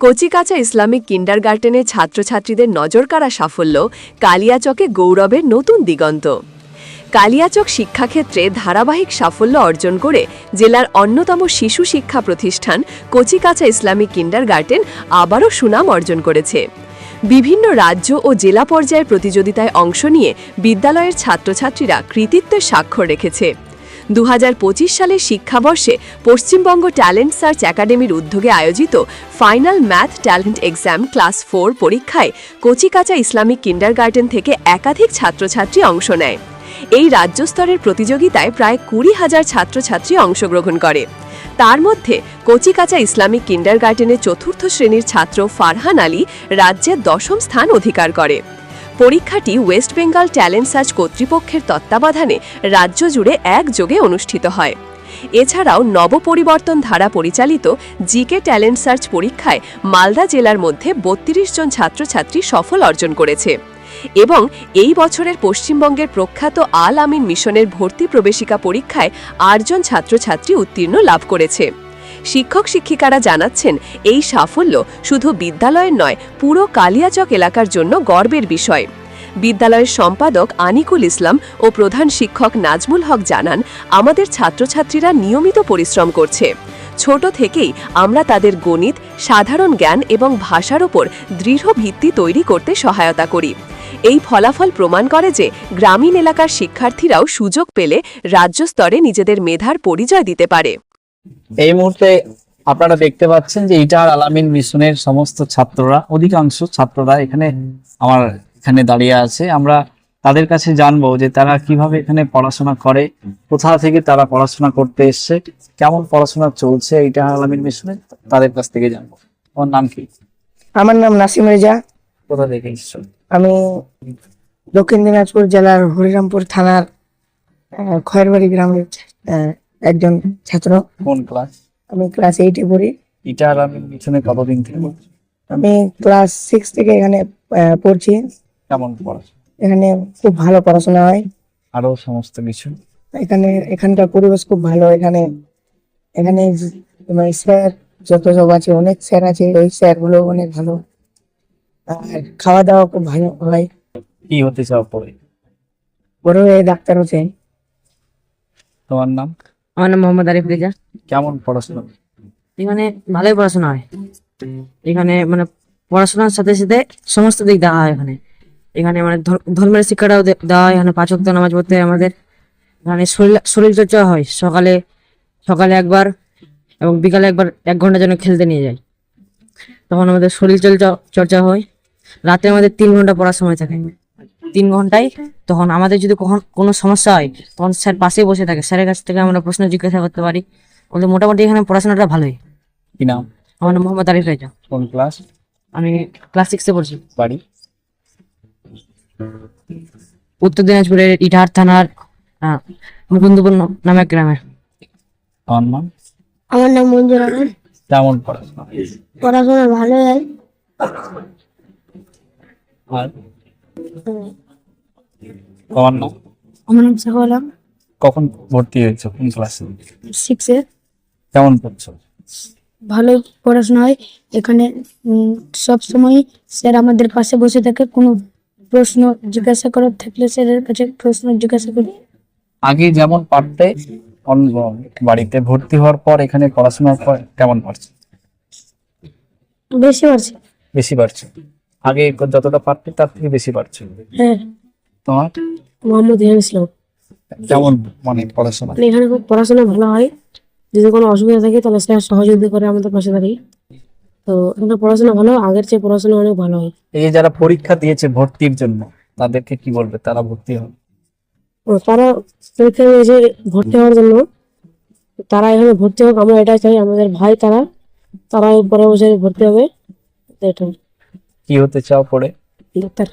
কচিকাচা Islamic কিন্ডার গার্ডেনের ছাত্রছাত্রীদের নজরকাড়া সাফল্য কালিয়াচকে গৌরবের নতুন দিগন্ত। কালিয়াচক শিক্ষাক্ষেত্রে ধারাবাহিক সাফল্য অর্জন করে জেলার অন্যতম শিশু শিক্ষা প্রতিষ্ঠান কচিকাচা ইসলামিক কিন্ডার গার্ডেন আবারও সুনাম অর্জন করেছে। বিভিন্ন রাজ্য ও জেলা পর্যায়ের প্রতিযোগিতায় অংশ নিয়ে বিদ্যালয়ের ছাত্রছাত্রীরা কৃতিত্বের স্বাক্ষর রেখেছে। দু হাজার পঁচিশ সালের শিক্ষাবর্ষে পশ্চিমবঙ্গ ট্যালেন্ট সার্চ একাডেমির উদ্যোগে আয়োজিত final math talent exam class four পরীক্ষায় কচিকাচা ইসলামিক কিন্ডারগার্টেন থেকে একাধিক ছাত্রছাত্রী অংশ নেয়। এই রাজ্য স্তরের প্রতিযোগিতায় প্রায় কুড়ি হাজার ছাত্রছাত্রী অংশগ্রহণ করে। তার মধ্যে কচিকাচা ইসলামিক কিন্ডারগার্টেনের চতুর্থ শ্রেণির ছাত্র ফারহান আলী রাজ্যের দশম স্থান অধিকার করে। পরীক্ষাটি ওয়েস্ট বেঙ্গল ট্যালেন্ট সার্চ কর্তৃপক্ষের তত্ত্বাবধানে রাজ্য জুড়ে একযোগে অনুষ্ঠিত হয়। এছাড়াও নবপরিবর্তন ধারা পরিচালিত জিকে ট্যালেন্ট সার্চ পরীক্ষায় মালদা জেলার মধ্যে বত্রিশ জন ছাত্রছাত্রী সফল অর্জন করেছে এবং এই বছরের পশ্চিমবঙ্গের প্রখ্যাত আল আমিন মিশনের ভর্তি প্রবেশিকা পরীক্ষায় আটজন ছাত্রছাত্রী উত্তীর্ণ লাভ করেছে। শিক্ষক শিক্ষিকারা জানাচ্ছেন, এই সাফল্য শুধু বিদ্যালয়ের নয়, পুরো কালিয়াচক এলাকার জন্য গর্বের বিষয়। বিদ্যালয়ের সম্পাদক আনিকুল ইসলাম ও প্রধান শিক্ষক নাজমুল হক জানান, আমাদের ছাত্রছাত্রীরা নিয়মিত পরিশ্রম করছে। ছোট থেকেই আমরা তাদের গণিত, সাধারণ জ্ঞান এবং ভাষার ওপর দৃঢ় ভিত্তি তৈরি করতে সহায়তা করি। এই ফলাফল প্রমাণ করে যে গ্রামীণ এলাকার শিক্ষার্থীরাও সুযোগ পেলে রাজ্য স্তরে নিজেদের মেধার পরিচয় দিতে পারে। এই মুহূর্তে আপনারা দেখতে পাচ্ছেন যে ইটার আলামিন মিশনের সমস্ত ছাত্ররা অধিকাংশ ছাত্ররা এখানে আমার এখানে দাঁড়িয়ে আছে। আমরা তাদের কাছে জানব যে তারা কীভাবে এখানে পড়াশোনা করে কোথা থেকে তারা পড়াশোনা করতে এসছে কেমন পড়াশোনা চলছে ইটার আলামিন মিশনে তাদের কাছ থেকে জানব। তোমার নাম কি? আমার নাম নাসিম রেজা। কোথা থেকে এসছো? আমি দক্ষিণ দিনাজপুর জেলার হরিরামপুর থানার খয়েরবাড়ি গ্রামের একজন ছাত্র। কোন ক্লাস আমি ক্লাস এইটে পড়ি। ইটার আলামিন মিশনে কতদিন থেকে আমি ক্লাস সিক্স থেকে এখানে আহ, পড়ছি। কেমন পড়াশোনা এখানে খুব ভালো পড়াশোনা হয়। আরও সমস্ত কিছু? এখানে এখানকার পরিবেশ খুব ভালো। এখানে এখানে যে- তোমার স্যার যত সব আছে অনেক স্যার আছে। ওই স্যারগুলো অনেক ভালো। আর খাওয়া দাওয়া খুব ভালো হয়। কি হতে চাও পরে? বড় হয়ে ডাক্তার হচ্ছে তোমার নাম? আমার নাম মোহাম্মদ আরিফ রেজা কেমন পড়াশোনা? এখানে ভালোই পড়াশোনা হয়। এখানে মানে পড়াশোনার সাথে সাথে সমস্ত দিক দেওয়া হয় এখানে। এখানে মানে ধর- ধর্মের শিক্ষাটাও দেওয়া হয় এখানে পাঁচ ওয়াক্ত নামাজ পড়তে আমাদের। এখানে শরীর শরীর চর্চা হয় সকালে সকালে একবার এবং বিকালে একবার এক ঘণ্টা যেন খেলতে নিয়ে যায়। তখন আমাদের শরীর চর্চা চর্চা হয়। রাতে আমাদের তিন ঘণ্টা পড়ার সময় থাকে। তিন ঘন্টায় তখন আমাদের যদি কখন কোনো সমস্যা হয় তখন স্যার পাশেই বসে থাকে। স্যারের কাছ থেকে আমরা প্রশ্ন জিজ্ঞাসা করতে পারি। বলতে মোটামুটি এখানে পড়াশোনাটা ভালোই। কি নাম? আমার নাম মোহাম্মদ আরিফ রাজা কোন ক্লাস? আমি ক্লাস সিক্সে পড়ছি। বাড়ি? উত্তর দিনাজপুরের ইটাহার থানার মুকুন্দপুর নামে এক গ্রামে আমার নাম? আমার নাম মঞ্জুর আহমেদ কেমন পড়াশোনা। পড়াশোনা ভালো হয়। আর? তোমার নাম আমার নাম সাহলাম কখন ভর্তি হয়েছে? কোন ক্লাসে? সিক্সে কেমন পড়ছো? ভালো পড়াশোনা হয়। এখানে সব সময় স্যার আমাদের পাশে বসে থাকে। কোনো প্রশ্ন জিজ্ঞাসা করার থাকলে স্যারের কাছে প্রশ্ন জিজ্ঞাসা করি। আগে যেমন পারতে বাড়িতে ভর্তি হওয়ার পর এখানে পড়াশোনার পর কেমন পারছে? বেশি পারছি। বেশি পারছে? আগে যতটা পারতে তার থেকে বেশি পারছে? হ্যাঁ। তোমার? মোহাম্মদ ইহান ইসলাম। কেমন মানে পড়াশোনা? মানে এখানে খুব পড়াশোনা ভালো হয়। যদি কোনো অসুবিধা থাকে তাহলে স্যার সহযোগিতা করে আমাদের পাশে দাঁড়িয়ে। তো এখানে পড়াশোনা ভালো আগের চেয়ে পড়াশোনা অনেক ভালো হয়। এই যারা পরীক্ষা দিয়েছে ভর্তির জন্য তাদেরকে কি বলবে? তারা ভর্তি হবে? তারা পরীক্ষা দিয়েছে ভর্তি হওয়ার জন্য। তারা এখানে ভর্তি হোক আমরা এটা চাই আমাদের ভাই তারা তারা পরের বছরে ভর্তি হবে। এটা কি হতে চাও পড়ে ডাক্তার।